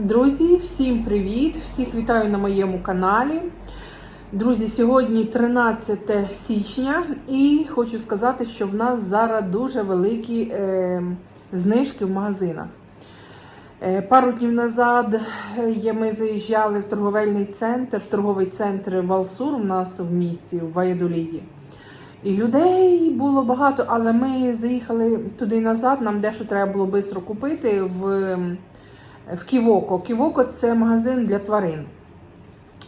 Друзі, всім привіт! Всіх вітаю на моєму каналі. Друзі, сьогодні 13 січня, і хочу сказати, що в нас зараз дуже великі е, знижки в магазинах. Е, пару днів назад е, ми заїжджали в торговельний центр, в торговий центр Валсур у нас в місті, в Ваєдоліді. І людей було багато, але ми заїхали туди назад. Нам дещо треба було швидко купити в, в Ківоко. Ківоко це магазин для тварин.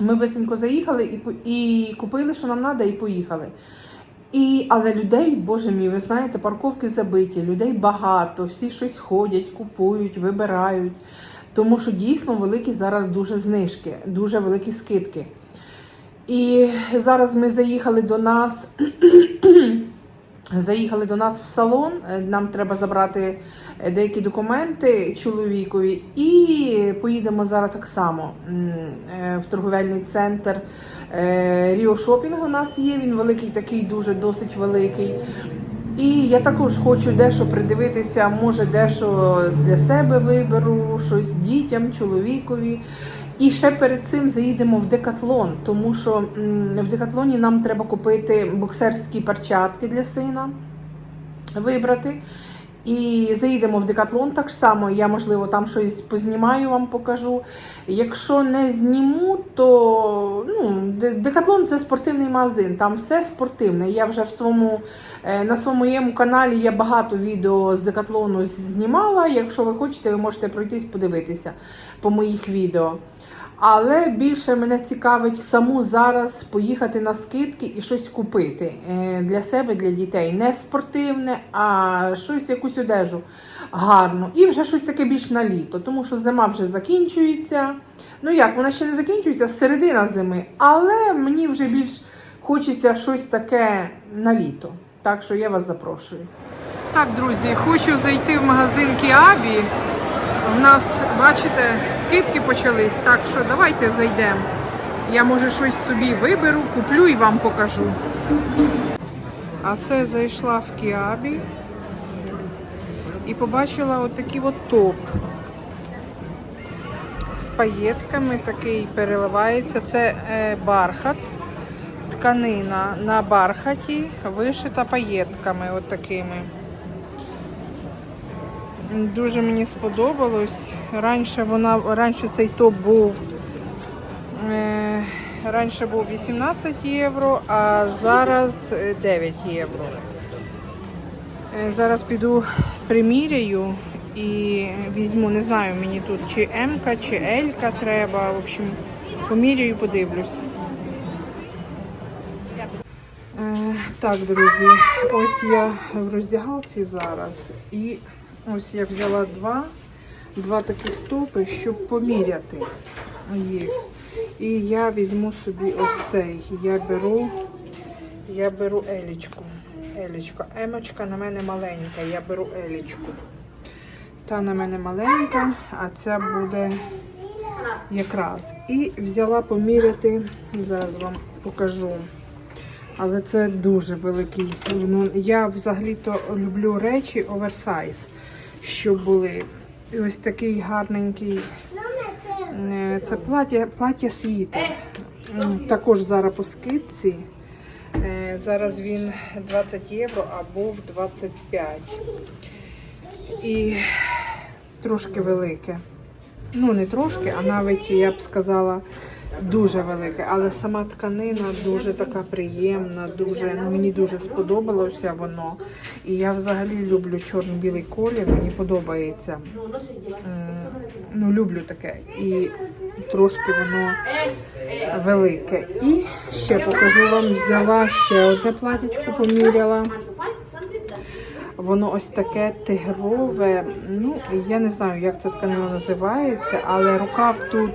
Ми бисенько заїхали і, і купили, що нам треба, і поїхали. І, але людей, боже мій, ви знаєте, парковки забиті, людей багато, всі щось ходять, купують, вибирають. Тому що дійсно великі зараз дуже знижки, дуже великі скидки. І зараз ми заїхали до нас. Заїхали до нас в салон. Нам треба забрати деякі документи чоловікові, і поїдемо зараз так само е, в торговельний центр е, Ріо Шопінг. У нас є. Він великий, такий, дуже досить великий. І я також хочу дещо придивитися, може, дещо для себе виберу, щось дітям, чоловікові. І ще перед цим заїдемо в Декатлон, тому що в Декатлоні нам треба купити боксерські перчатки для сина, вибрати. І заїдемо в Декатлон так само. Я, можливо, там щось познімаю, вам покажу. Якщо не зніму, то ну, Декатлон це спортивний магазин, там все спортивне. Я вже в своєму, е, на своєму каналі я багато відео з Декатлону знімала. Якщо ви хочете, ви можете пройтись подивитися по моїх відео. Але більше мене цікавить саму зараз поїхати на скидки і щось купити е, для себе, для дітей. Не спортивне, а щось, якусь одежу гарну. І вже щось таке більш на літо, тому що зима вже закінчується. Ну як, вона ще не закінчується, середина зими, але мені вже більш хочеться щось таке на літо. Так що я вас запрошую. Так, друзі, хочу зайти в магазин Кіабі. У нас, бачите, скидки почались, так що давайте зайдемо. Я може щось собі виберу, куплю і вам покажу. А це зайшла в Кіабі і побачила отакий от топ з паєтками, такий переливається. Це е, бархат, тканина на бархаті, вишита паєтками от. Дуже мені сподобалось. Раніше вона раніше цей топ був е, раніше був 18 євро, а зараз е, 9 євро. Е, зараз піду приміряю і візьму, не знаю, мені тут чи М, чи Л треба. В общем, поміряю, подивлюсь. Е, Так, друзі, ось я в роздягалці зараз. І ось я взяла два, два таких топи, щоб поміряти їх. І я візьму собі ось цей. Я беру, я беру елічку. Елічка. Емочка на мене маленька, я беру елічку. Та на мене маленька, а ця буде якраз. І взяла поміряти, зараз вам покажу. Але це дуже великий. Ну, я взагалі-то люблю речі оверсайз, щоб були. І ось такий гарненький. е, Це плаття, плаття світер. Також зараз по скидці. Е, Зараз він 20 євро, а був 25. І трошки велике. Ну, не трошки, а навіть я б сказала дуже велике. Але сама тканина дуже така приємна, дуже, ну, мені дуже сподобалося воно. І я взагалі люблю чорно-білий колір, мені подобається. Ну, люблю таке. І трошки воно велике. І ще покажу вам, взяла ще одне платічко, поміряла. Воно ось таке тигрове. Ну, я не знаю, як ця тканина називається, але рукав тут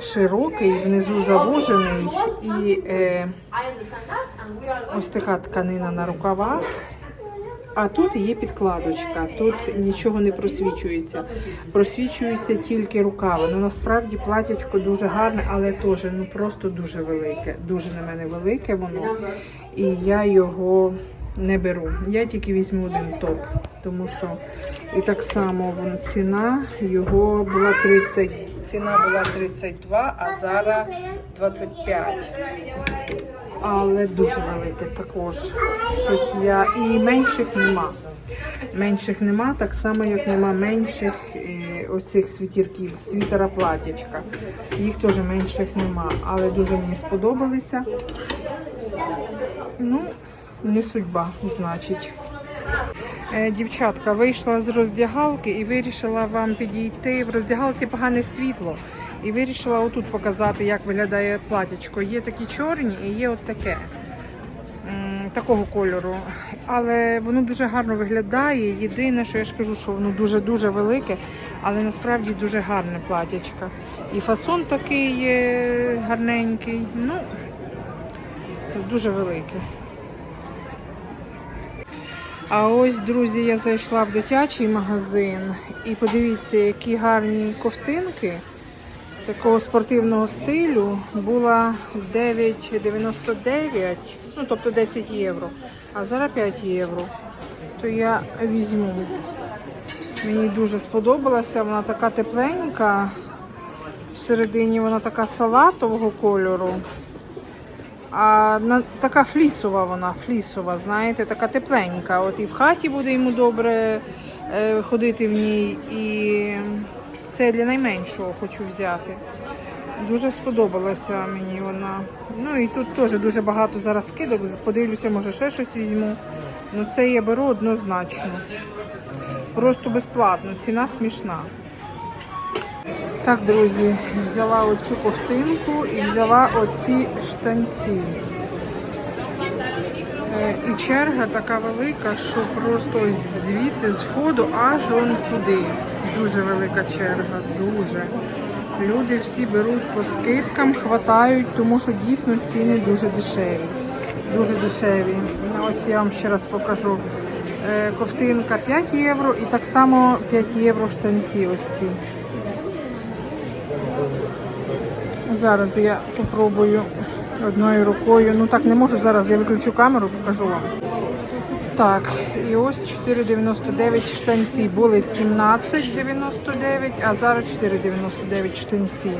широкий, внизу завужений. І е, ось така тканина на рукавах. А тут є підкладочка, тут нічого не просвічується. Просвічуються тільки рукави. Ну насправді платячко дуже гарне, але теж ну просто дуже велике. Дуже на мене велике воно. І я його не беру. Я тільки візьму один топ, тому що і так само вон, ціна його була 30 ціна була 32, а зараз 25. Але дуже велике також. Щось я. І менших нема. Менших нема, так само, як нема менших е, оцих світірків, світера платячка. Їх теж менших нема. Але дуже мені сподобалися. Ну, не судьба, значить. Е, Дівчатка, вийшла з роздягалки і вирішила вам підійти. В роздягалці погане світло. І вирішила отут показати, як виглядає платячко. Є такі чорні і є от таке. Такого кольору. Але воно дуже гарно виглядає. Єдине, що я ж кажу, що воно дуже-дуже велике, але насправді дуже гарне платячко. І фасон такий гарненький. Ну, дуже велике. А ось, друзі, я зайшла в дитячий магазин і подивіться, які гарні ковтинки такого спортивного стилю. Була 9,99, ну тобто 10 євро, а зараз 5 євро. То я візьму. Мені дуже сподобалася, вона така тепленька. Всередині вона така салатового кольору. А на, така флісова вона, флісова, знаєте, така тепленька. От і в хаті буде йому добре е, ходити в ній. І це для найменшого хочу взяти. Дуже сподобалася мені вона. Ну і тут теж дуже багато зараз скидок. Подивлюся, може ще щось візьму. Ну це я беру однозначно. Просто безплатно, ціна смішна. Так, друзі, взяла оцю ковтинку і взяла оці штанці. Е, І черга така велика, що просто звідси з входу аж он туди. Дуже велика черга, дуже. Люди всі беруть по скидкам, хватають, тому що дійсно ціни дуже дешеві. Дуже дешеві. Ну, Ось я вам ще раз покажу. Е, Ковтинка 5 євро і так само 5 євро штанці ось ці. Зараз я попробую одною рукою. Ну так не можу зараз, я виключу камеру, покажу вам. Так, і ось 4,99 штанці. Були 17,99, а зараз 4,99 штанці.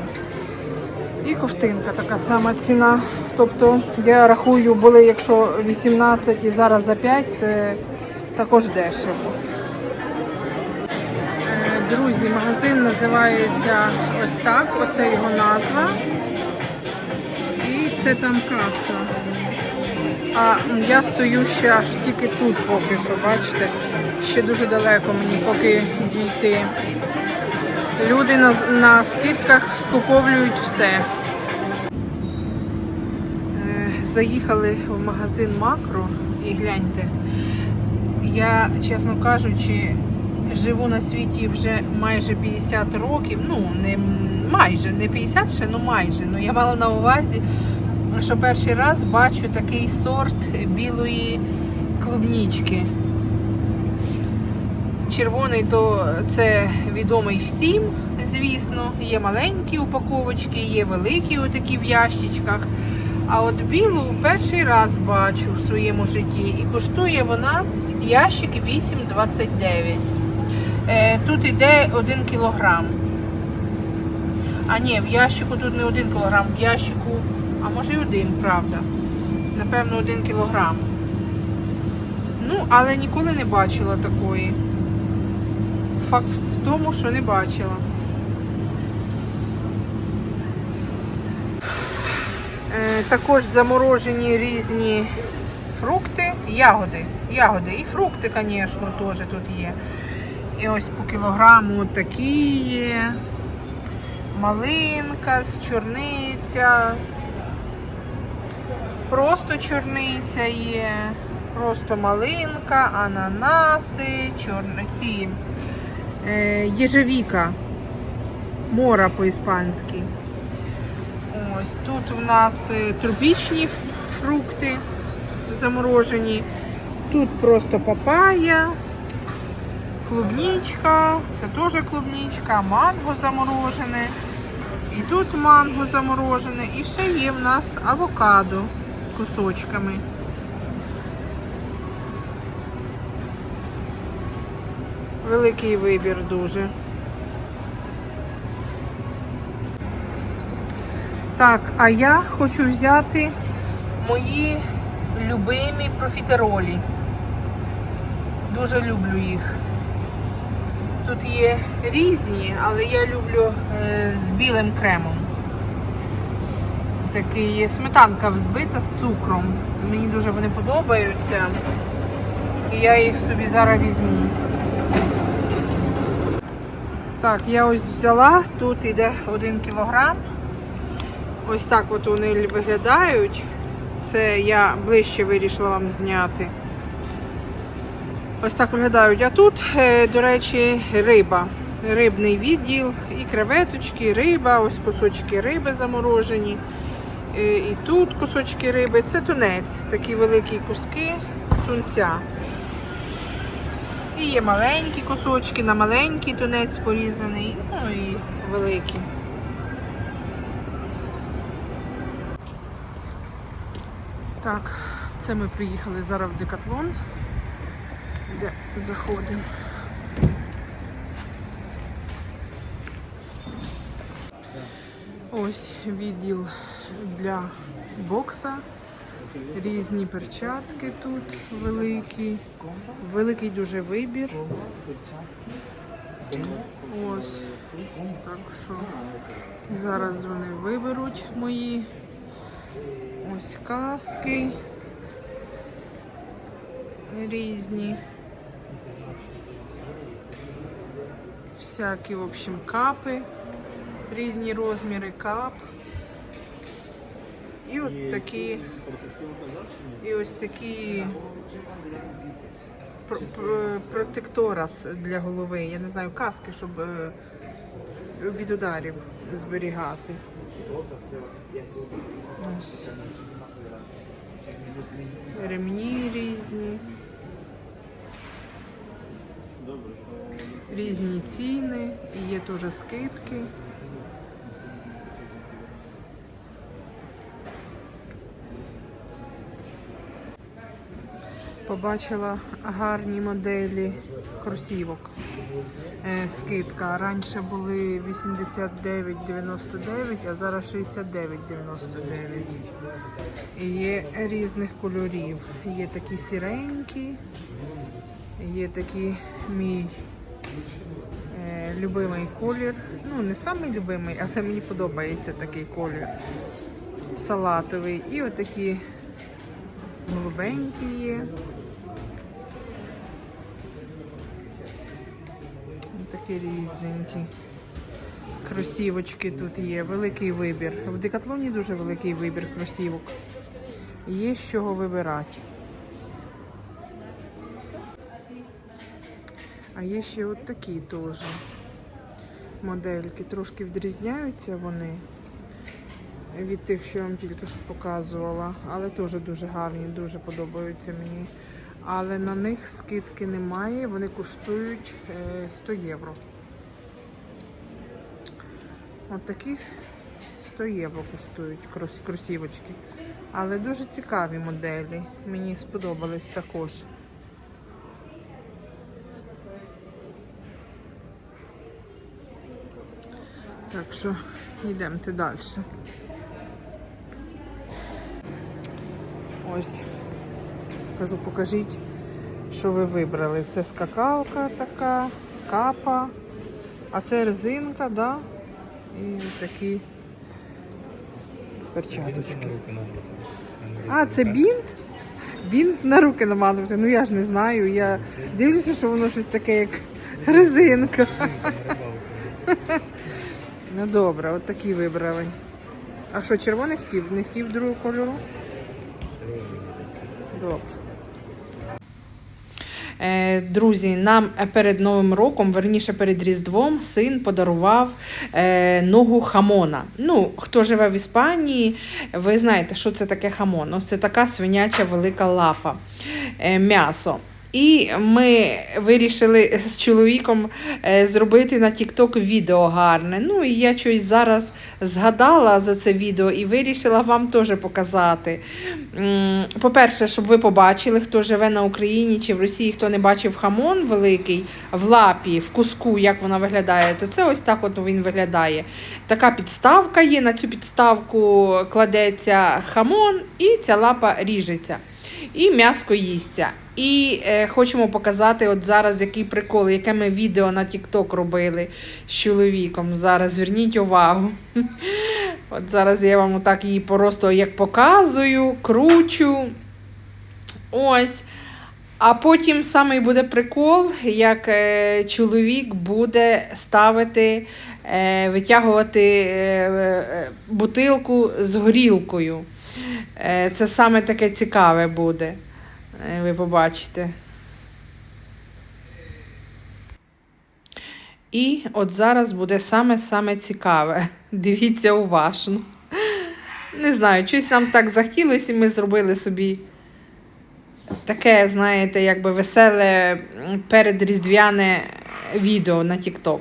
І ковтинка така сама ціна. Тобто я рахую, були, якщо 18 і зараз за 5, це також дешево. Друзі, магазин називається ось так, оце його назва. І це там каса. А я стою ще аж тільки тут поки що, бачите? Ще дуже далеко мені поки дійти. Люди на, на скидках скуповують все. Е, Заїхали в магазин Макро і гляньте. Я, чесно кажучи, живу на світі вже майже 50 років. Ну, не майже, не 50 ще, ну майже. Ну я мала на увазі, що перший раз бачу такий сорт білої клубнічки. Червоний то це відомий всім, звісно. Є маленькі упаковочки, є великі отакі в ящичках. А от білу перший раз бачу в своєму житті. І коштує вона ящик 8,29. Е, тут йде 1 кілограм. А ні, в ящику тут не 1 кілограм, в ящику, а може і один, правда. Напевно, 1 кілограм. Ну, але ніколи не бачила такої. Факт в тому, що не бачила. Е, також заморожені різні фрукти, ягоди. Ягоди і фрукти, звісно, теж тут є. І ось по кілограму такі є. Малинка, з чорниця. Просто чорниця є. Просто малинка, ананаси, чорниці. Е, єжевіка. Мора по-іспанськи. Ось тут у нас е, тропічні фрукти заморожені. Тут просто папая, клубничка, це теж клубничка, манго заморожене. І тут манго заморожене. І ще є в нас авокадо кусочками. Великий вибір дуже. Так, а я хочу взяти мої любимі профітеролі. Дуже люблю їх. Тут є різні, але я люблю е, з білим кремом. Такий сметанка взбита з цукром. Мені дуже вони подобаються. І я їх собі зараз візьму. Так, я ось взяла, тут йде 1 кілограм. Ось так от вони виглядають. Це я ближче вирішила вам зняти. Ось так виглядають. А тут, е, до речі, риба. Рибний відділ, і креветочки, і риба, ось кусочки риби заморожені. Е, І тут кусочки риби. Це тунець, такі великі куски тунця. І є маленькі кусочки, на маленький тунець порізаний, ну і великі. Так, це ми приїхали зараз в Декатлон, де заходимо. Ось відділ для бокса. Різні перчатки тут великі. Великий дуже вибір. Ось. Так що зараз вони виберуть мої. Ось каски. Різні. Всякі, в общем, капи. Різні розміри кап. І от такі. І ось такі пр- пр- протекторас для голови. Я не знаю, каски, щоб е, від ударів зберігати. Ось. Ремні різні. Різні ціни, і є теж скидки. Побачила гарні моделі кросівок. Е, скидка. Раніше були 89,99, а зараз 69,99. І Є різних кольорів. Є такі сіренькі, є такий мій е, любимий колір. Ну, не самий любимий, але мені подобається такий колір. Салатовий. І отакі голубенькі є. Такі різненькі. Кросівочки тут є, великий вибір. В Декатлоні дуже великий вибір кросівок. Є з чого вибирати. А є ще от такі теж модельки. Трошки відрізняються вони від тих, що я вам тільки що показувала. Але теж дуже гарні, дуже подобаються мені. Але на них скидки немає, вони коштують е, 100 євро. От такі 100 євро коштують крос- кросівочки. Але дуже цікаві моделі. Мені сподобались також. Так що йдемте далі. Ось. Кажу, покажіть, що ви вибрали. Це скакалка така, капа, а це резинка, да? І такі перчаточки. А, це бінт? Бінт на руки намазувати. Ну я ж не знаю. Я дивлюся, що воно щось таке, як резинка. Ну добре, от такі вибрали. А що, червоний хотів? Не хотів другого кольору? Добре. Е, Друзі, нам перед Новим роком, верніше перед Різдвом, син подарував е, ногу хамона. Ну, хто живе в Іспанії, ви знаєте, що це таке хамон. Ось це така свиняча велика лапа, е, м'ясо. І ми вирішили з чоловіком е, зробити на TikTok відео гарне. Ну і я щось зараз згадала за це відео і вирішила вам теж показати. По-перше, щоб ви побачили, хто живе на Україні чи в Росії, хто не бачив хамон великий в лапі, в куску, як вона виглядає, то це ось так от він виглядає. Така підставка є, на цю підставку кладеться хамон і ця лапа ріжеться. І м'яско їсться. І е, хочемо показати от зараз який прикол, яке ми відео на TikTok робили з чоловіком. Зараз зверніть увагу. От зараз я вам отак її просто як показую, кручу. Ось. А потім самий буде прикол, як е, чоловік буде ставити, е, витягувати е, е, бутилку з горілкою. Е, це саме таке цікаве буде. Е, ви побачите. І от зараз буде саме-саме цікаве. Дивіться уважно. Не знаю, щось нам так захотілося, і ми зробили собі таке, знаєте, якби веселе передріздвяне відео на TikTok.